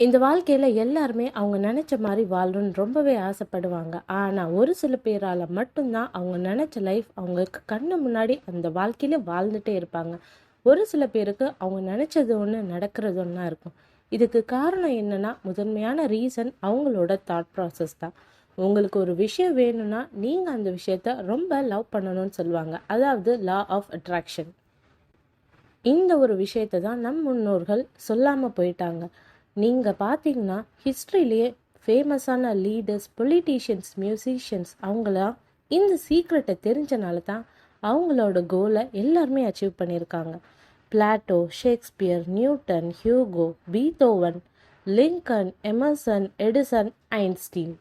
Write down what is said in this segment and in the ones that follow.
இந்த வாழ்க்கையில் எல்லாருமே அவங்க நினச்ச மாதிரி வாழணும்னு ரொம்பவே ஆசைப்படுவாங்க. ஆனால் ஒரு சில பேரால் மட்டும்தான் அவங்க நினச்ச லைஃப் அவங்களுக்கு கண்ணு முன்னாடி அந்த வாழ்க்கையில வாழ்ந்துட்டே இருப்பாங்க. ஒரு சில பேருக்கு அவங்க நினச்சது ஒன்று நடக்கிறது ஒன்றா இருக்கும். இதுக்கு காரணம் என்னன்னா முதன்மையான ரீசன் அவங்களோட தாட் ப்ராசஸ் தான். உங்களுக்கு ஒரு விஷயம் வேணும்னா நீங்கள் அந்த விஷயத்த ரொம்ப லவ் பண்ணணும்னு சொல்லுவாங்க. அதாவது லா ஆஃப் அட்ராக்ஷன் இந்த ஒரு விஷயத்தை தான் நம் முன்னோர்கள் சொல்லாமல் போயிட்டாங்க. நீங்கள் பார்த்தீங்கன்னா ஹிஸ்ட்ரியிலேயே ஃபேமஸான லீடர்ஸ் பொலிட்டீஷியன்ஸ் மியூசிஷியன்ஸ் அவங்களாம் இந்த சீக்ரெட்டை தெரிஞ்சனால தான் அவங்களோட கோலை எல்லாருமே அச்சீவ் பண்ணியிருக்காங்க. Plato Shakespeare Newton Hugo Beethoven Lincoln Emerson Edison Einstein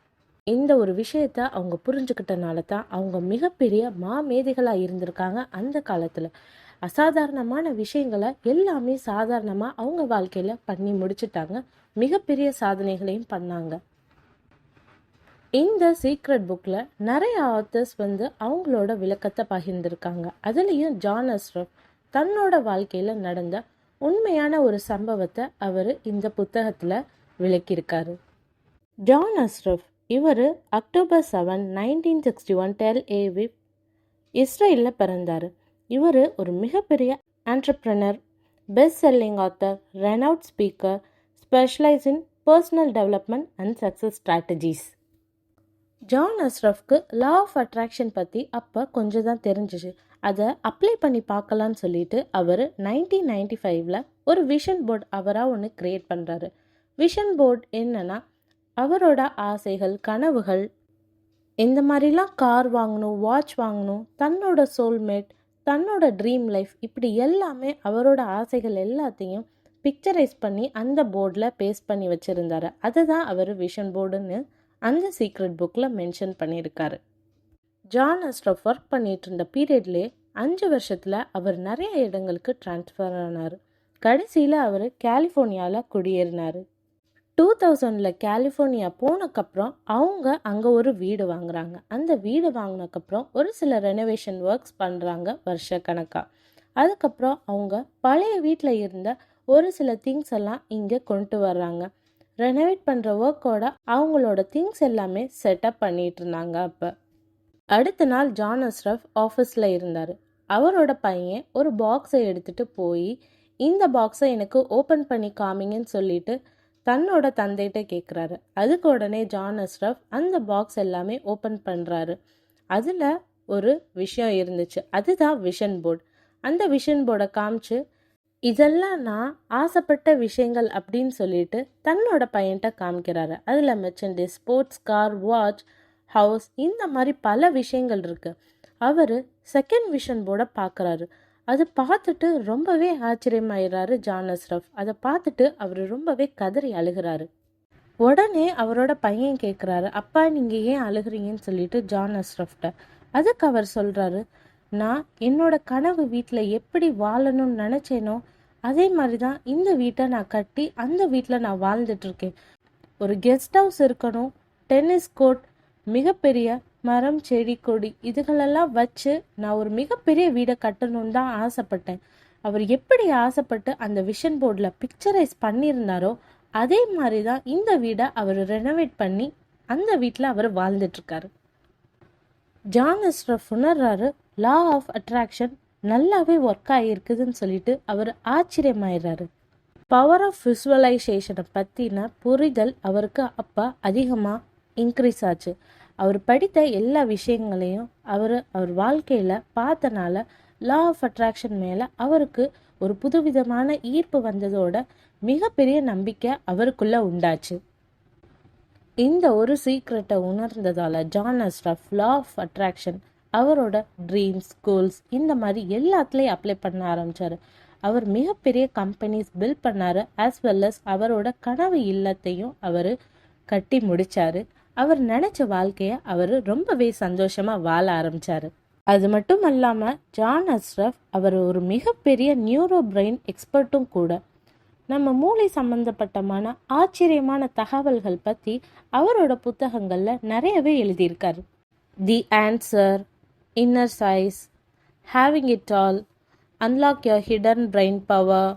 இந்த ஒரு விஷயத்த அவங்க புரிஞ்சுக்கிட்டனால தான் அவங்க மிகப்பெரிய மாமேதைகளாக இருந்திருக்காங்க அந்த காலத்தில். அசாதாரணமான விஷயங்களை எல்லாமே சாதாரணமாக அவங்க வாழ்க்கையில் பண்ணி முடிச்சிட்டாங்க. மிகப்பெரிய சாதனைகளையும் பண்ணாங்க. இந்த சீக்ரெட் புக்கில் நிறைய ஆத்தர்ஸ் வந்து அவங்களோட விளக்கத்தை பகிர்ந்திருக்காங்க. அதுலேயும் ஜான் அஸ்ரஃப் தன்னோட வாழ்க்கையில் நடந்த உண்மையான ஒரு சம்பவத்தை அவர் இந்த புத்தகத்தில் விளக்கியிருக்காரு. ஜான் அஸ்ரஃப் இவர் October seven nineteen sixty one Tel Aviv இஸ்ரேலில் பிறந்தார். இவர் ஒரு மிகப்பெரிய entrepreneur best selling author renowned speaker specialise in personal development and success strategies John அஸ்ரஃப்க்கு law of attraction பற்றி அப்போ கொஞ்சம் தான் தெரிஞ்சிச்சு. அதை அப்ளை பண்ணி பார்க்கலான்னு சொல்லிட்டு அவர் நைன்டீன் நைன்டி ஃபைவ்ல ஒரு விஷன் போர்டு அவராக ஒன்று க்ரியேட் பண்ணுறாரு விஷன் போர்டு என்னன்னா அவரோட ஆசைகள் கனவுகள் இந்த மாதிரிலாம் கார் வாங்கணும் வாட்ச் வாங்கணும் தன்னோட சோல்மேட் தன்னோட ட்ரீம் லைஃப் இப்படி எல்லாமே அவரோட ஆசைகள் எல்லாத்தையும் பிக்சரைஸ் பண்ணி அந்த போர்டில் பேஸ்ட் பண்ணி வச்சுருந்தாரு. அதுதான் அவர் விஷன் போர்டுன்னு அந்த சீக்ரெட் புக்கில் மென்ஷன் பண்ணியிருக்காரு. ஜான் அஸ்ட்ரஃப் ஒர்க் பண்ணிகிட்டு இருந்த பீரியட்லேயே அஞ்சு வருஷத்தில் அவர் நிறைய இடங்களுக்கு ட்ரான்ஸ்ஃபர் ஆனார். கடைசியில் அவர் கலிஃபோர்னியாவில் குடியேறினார். டூ தௌசண்டில் கலிஃபோர்னியா போனக்கப்புறம் அவங்க அங்கே ஒரு வீடு வாங்குறாங்க. அந்த வீடு வாங்கினக்கப்புறம் ஒரு சில ரெனோவேஷன் ஒர்க்ஸ் பண்ணுறாங்க வருஷ கணக்காக அதுக்கப்புறம் அவங்க பழைய வீட்டில் இருந்த ஒரு சில திங்ஸ் எல்லாம் இங்கே கொண்டு வர்றாங்க. ரெனோவேட் பண்ணுற ஒர்க்கோட அவங்களோட திங்ஸ் எல்லாமே செட்டப் பண்ணிட்டு இருந்தாங்க அப்போ. அடுத்த நாள் ஜான் அஸ்ரஃப் ஆஃபீஸில் இருந்தார். அவரோட பையன் ஒரு பாக்ஸை எடுத்துகிட்டு போய் இந்த பாக்ஸை எனக்கு ஓப்பன் பண்ணி காமிங்கன்னு சொல்லிட்டு தன்னோட தந்தைகிட்ட கேட்குறாரு அதுக்கு உடனே ஜான் அஸ்ரஃப் அந்த பாக்ஸ் எல்லாமே ஓப்பன் பண்ணுறாரு அதில் ஒரு விஷயம் இருந்துச்சு. அதுதான் விஷன் போர்டு அந்த விஷன் போர்டை காமிச்சு இதெல்லாம் நான் ஆசைப்பட்ட விஷயங்கள் அப்படின்னு சொல்லிட்டு தன்னோட பையன்கிட்ட காமிக்கிறாரு. அதில் மெச்சண்டி ஸ்போர்ட்ஸ் கார் வாட்ச் ஹவுஸ் இந்த மாதிரி பல விஷயங்கள் இருக்குது அவர் செகண்ட் விஷன் போர்டை பார்க்குறாரு அது பார்த்துட்டு ரொம்பவே ஆச்சரியமாயிடுறாரு ஜான் அஸ்ரஃப். அதை பார்த்துட்டு அவர் ரொம்பவே கதறி அழுகிறாரு. உடனே அவரோட பையன் கேட்குறாரு அப்பா நீங்கள் ஏன் அழுகிறீங்கன்னு சொல்லிட்டு ஜான் அஸ்ரஃப்ட அதுக்கு அவர் சொல்கிறாரு நான் என்னோட கனவு வீட்டில் எப்படி வாழணும்னு நினச்சேனோ அதே மாதிரி தான் இந்த வீட்டை நான் கட்டி அந்த வீட்டில் நான் வாழ்ந்துட்டுருக்கேன் ஒரு கெஸ்ட் ஹவுஸ் இருக்கணும் டென்னிஸ் கோர்ட் மிகப்பெரிய மரம் செடி கொடி இதுகளெல்லாம் வச்சு நான் ஒரு மிகப்பெரிய வீடை கட்டணும்னு தான் ஆசைப்பட்டேன். அவர் எப்படி ஆசைப்பட்டு அந்த விஷன் போர்டில் பிக்சரைஸ் பண்ணியிருந்தாரோ அதே மாதிரி தான் இந்த வீடை அவர் ரெனோவேட் பண்ணி அந்த வீட்டில் அவர் வாழ்ந்துட்டுருக்காரு. ஜான் எஸ்ரஃப் உணர்றாரு லா ஆஃப் அட்ராக்ஷன் நல்லாவே ஒர்க் ஆகியிருக்குதுன்னு சொல்லிட்டு அவர் ஆச்சரியமாயிடுறாரு பவர் ஆஃப் விசுவலைசேஷனை பற்றின புரிதல் அவருக்கு அப்போ அதிகமாக இன்க்ரீஸ் ஆச்சு. அவர் படித்த எல்லா விஷயங்களையும் அவர் அவர் வாழ்க்கையில் பார்த்தனால லா ஆஃப் அட்ராக்ஷன் மேலே அவருக்கு ஒரு புதுவிதமான ஈர்ப்பு வந்ததோட மிகப்பெரிய நம்பிக்கை அவருக்குள்ளே உண்டாச்சு. இந்த ஒரு சீக்ரெட்டை உணர்ந்ததால் John Assaraf law of attraction அவரோட ட்ரீம்ஸ் கோல்ஸ் இந்த மாதிரி எல்லாத்துலேயும் அப்ளை பண்ண ஆரம்பித்தார் அவர் மிகப்பெரிய கம்பெனிஸ் பில் பண்ணாரு ஆஸ் வெல் அஸ் அவரோட கனவு இல்லத்தையும் அவர் கட்டி முடித்தார் அவர் நினச்ச வாழ்க்கையை அவர் ரொம்பவே சந்தோஷமாக வாழ ஆரம்பித்தார் அது மட்டும் அல்லாமல் ஜான் அஸ்ரஃப் அவர் ஒரு மிகப்பெரிய நியூரோ பிரெயின் எக்ஸ்பர்ட்டும் கூட. நம்ம மூளை சம்பந்தப்பட்டமான ஆச்சரியமான தகவல்கள் பற்றி அவரோட புத்தகங்களில் நிறையவே எழுதியிருக்காரு. The answer innercise having it all unlock your hidden brain power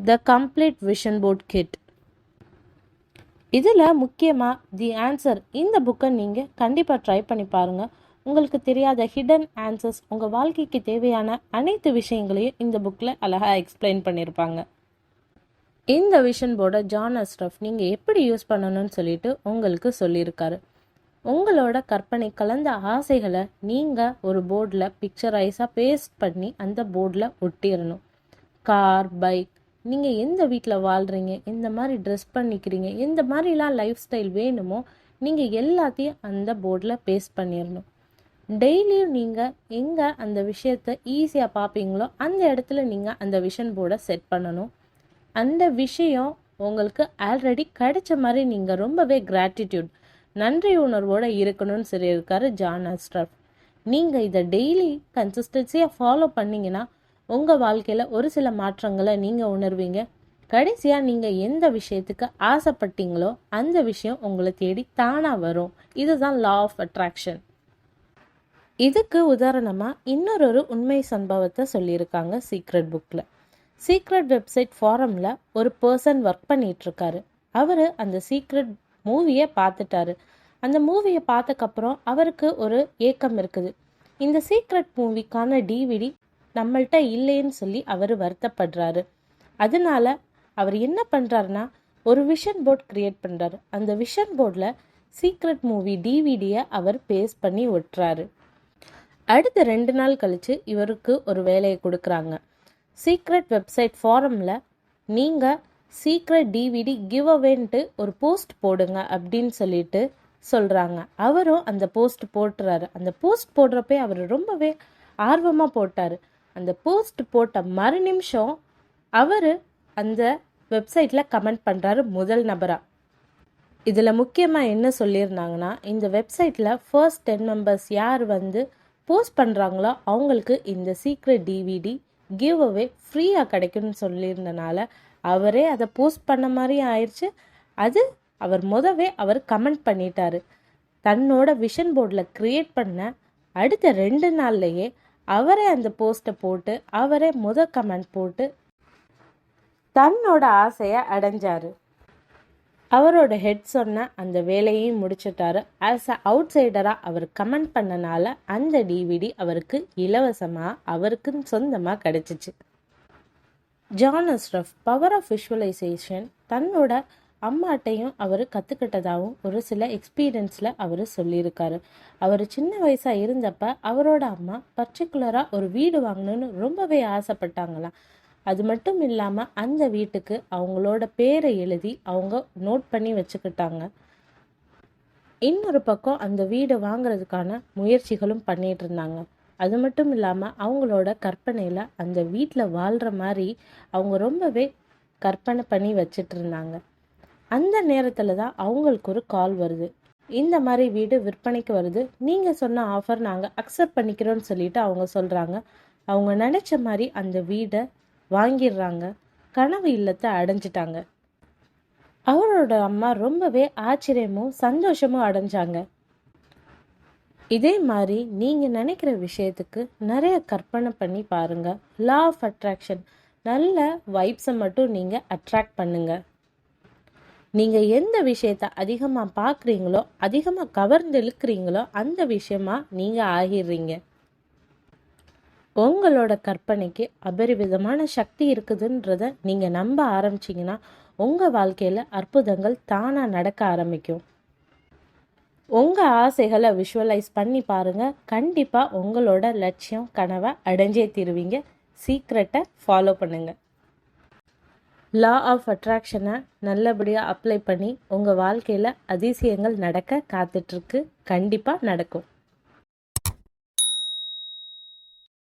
the complete vision board kit. இதில் முக்கியமாக தி ஆன்சர் இந்த புக்கை நீங்கள் கண்டிப்பாக ட்ரை பண்ணி பாருங்கள். உங்களுக்கு தெரியாத ஹிடன் ஆன்சர்ஸ் உங்கள் வாழ்க்கைக்கு தேவையான அனைத்து விஷயங்களையும் இந்த புக்கில் அழகாக எக்ஸ்பிளைன் பண்ணியிருப்பாங்க. இந்த விஷன் போர்டை ஜான் அஸ்ரஃப் நீங்கள் எப்படி யூஸ் பண்ணணும்னு சொல்லிட்டு உங்களுக்கு சொல்லியிருக்காரு. உங்களோட கற்பனை கலந்த ஆசைகளை நீங்கள் ஒரு போர்டில் பிக்சரைஸாக பேஸ்ட் பண்ணி அந்த போர்டில் ஒட்டிடணும். கார் பைக் நீங்கள் எந்த வீட்டில் வாழ்கிறீங்க எந்த மாதிரி ட்ரெஸ் பண்ணிக்கிறீங்க? எந்த மாதிரிலாம் லைஃப் ஸ்டைல் வேணுமோ நீங்கள் எல்லாத்தையும் அந்த போர்டில் பேஸ்ட் பண்ணிடணும் டெய்லியும் நீங்கள் எங்கே அந்த விஷயத்த ஈஸியாக பார்ப்பீங்களோ அந்த இடத்துல நீங்கள் அந்த விஷன் போர்டை செட் பண்ணணும். அந்த விஷயம் உங்களுக்கு ஆல்ரெடி கிடைச்ச மாதிரி நீங்கள் ரொம்பவே கிராட்டிடியூட் நன்றி உணர்வோடு இருக்கணும்னு சொல்லியிருக்காரு ஜான் அஸ்ட்ரஃப் நீங்கள் இதை டெய்லி கன்சிஸ்டன்சியாக ஃபாலோ பண்ணிங்கன்னா உங்கள் வாழ்க்கையில் ஒரு சில மாற்றங்களை நீங்கள் உணர்வீங்க. கடைசியாக நீங்கள் எந்த விஷயத்துக்கு ஆசைப்பட்டீங்களோ அந்த விஷயம் உங்களை தேடி தானாக வரும். இதுதான் லா ஆஃப் அட்ராக்ஷன் இதுக்கு உதாரணமாக இன்னொரு உண்மை சம்பவத்தை சொல்லியிருக்காங்க சீக்ரெட் புக்கில் சீக்ரெட் வெப்சைட் ஃபாரமில் ஒரு பர்சன் ஒர்க் பண்ணிகிட்ருக்காரு அவர் அந்த சீக்ரெட் மூவியை பார்த்துட்டாரு. அந்த மூவியை பார்த்தக்கப்புறம் அவருக்கு ஒரு ஏக்கம் இருக்குது. இந்த சீக்ரெட் மூவிக்கான டிவிடி நம்மள்கிட்ட இல்லைன்னு சொல்லி அவர் வருத்தப்படுறாரு. அதனால அவர் என்ன பண்ணுறாருனா ஒரு விஷன் போர்ட் க்ரியேட் பண்ணுறாரு அந்த விஷன் போர்டில் சீக்ரெட் மூவி டிவிடியை அவர் பேஸ் பண்ணி ஒட்டுறாரு. அடுத்த ரெண்டு நாள் கழித்து இவருக்கு ஒரு வேலையை கொடுக்குறாங்க. சீக்ரெட் வெப்சைட் ஃபாரமில் நீங்கள் சீக்ரெட் டிவிடி கிவ் அவேன்ட்டு ஒரு போஸ்ட் போடுங்க அப்படின்னு சொல்லிட்டு சொல்கிறாங்க அவரும் அந்த போஸ்ட் போட்டுறாரு. அந்த போஸ்ட் போடுறப்பே அவர் ரொம்பவே ஆர்வமாக போட்டார். அந்த போஸ்ட் போட்ட மறு நிமிஷம் அவர் அந்த வெப்சைட்டில் கமெண்ட் பண்ணுறாரு முதல் நபராக இதில் முக்கியமாக என்ன சொல்லியிருந்தாங்கன்னா இந்த வெப்சைட்டில் ஃபர்ஸ்ட் டென் மெம்பர்ஸ் யார் வந்து போஸ்ட் பண்ணுறாங்களோ அவங்களுக்கு இந்த சீக்ரெட் டிவிடி கிவ் அவே ஃப்ரீயாக கிடைக்கும்னு சொல்லியிருந்தனால அவரே அதை போஸ்ட் பண்ண மாதிரி ஆயிடுச்சு அது அவர் முதவே அவர் கமெண்ட் பண்ணிட்டாரு. தன்னோட விஷன் போர்டில் க்ரியேட் பண்ண அடுத்த ரெண்டு நாள்லையே அவரே அந்த போஸ்ட்டை போட்டு அவரே முத கமெண்ட் போட்டு தன்னோட ஆசையை அடைஞ்சாரு. அவரோட ஹெட் சொன்ன அந்த வேலையையும் முடிச்சிட்டாரு. ஆஸ் அ அவுட் சைடராக அவர் கமெண்ட் பண்ணனால அந்த டிவிடி அவருக்கு இலவசமாக அவருக்குன்னு சொந்தமாக கிடைச்சிச்சு. John Assaraf power of visualisation தன்னோட அம்மாட்டையும் அவர் கற்றுக்கிட்டதாகவும் ஒரு சில எக்ஸ்பீரியன்ஸில் அவர் சொல்லியிருக்காரு. அவர் சின்ன வயசாக இருந்தப்ப அவரோட அம்மா பர்டிகுலராக ஒரு வீடு வாங்கணும்னு ரொம்பவே ஆசைப்பட்டாங்களாம். அது மட்டும் இல்லாமல் அந்த வீட்டுக்கு அவங்களோட பேரை எழுதி அவங்க நோட் பண்ணி வச்சுக்கிட்டாங்க. இன்னொரு பக்கம் அந்த வீடு வாங்குறதுக்கான முயற்சிகளும் பண்ணிகிட்டு இருந்தாங்க. அது மட்டும் இல்லாமல் அவங்களோட கற்பனையில் அந்த வீட்டில் வாழ்கிற மாதிரி அவங்க ரொம்பவே கற்பனை பண்ணி வச்சிட்டு இருந்தாங்க. அந்த நேரத்தில் தான் அவங்களுக்கு ஒரு கால் வருது. இந்த மாதிரி வீடு விற்பனைக்கு வருது. நீங்கள் சொன்ன ஆஃபர் நாங்கள் அக்செப்ட் பண்ணிக்கிறோன்னு சொல்லிட்டு அவங்க சொல்கிறாங்க அவங்க நினச்ச மாதிரி அந்த வீடை வாங்கிடுறாங்க. கனவு இல்லத்தை அடைஞ்சிட்டாங்க. அவரோட அம்மா ரொம்பவே ஆச்சரியமும் சந்தோஷமும் அடைஞ்சாங்க. இதே மாதிரி நீங்கள் நினைக்கிற விஷயத்துக்கு நிறைய கற்பனை பண்ணி பாருங்கள் லா ஆஃப் அட்ராக்ஷன் நல்ல வைப்ஸை மட்டும் நீங்கள் அட்ராக்ட் பண்ணுங்கள் நீங்கள் எந்த விஷயத்த அதிகமாக பார்க்குறீங்களோ அதிகமாக கவர்ந்து இழுக்கிறீங்களோ அந்த விஷயமா நீங்கள் ஆகிடுறீங்க. உங்களோட கற்பனைக்கு அபரிவிதமான சக்தி இருக்குதுன்றத நீங்கள் நம்ப ஆரம்பிச்சிங்கன்னா உங்கள் வாழ்க்கையில் அற்புதங்கள் தானாக நடக்க ஆரம்பிக்கும். உங்கள் ஆசைகளை விஷுவலைஸ் பண்ணி பாருங்கள் கண்டிப்பாக உங்களோட லட்சியம் கனவை அடைஞ்சே தீருவீங்க. சீக்ரெட்டை ஃபாலோ பண்ணுங்கள் லா ஆஃப் அட்ராக்ஷனை நல்லபடியாக அப்ளை பண்ணி உங்கள் வாழ்க்கையில் அதிசயங்கள் நடக்க காத்துட்ருக்கு கண்டிப்பாக நடக்கும்.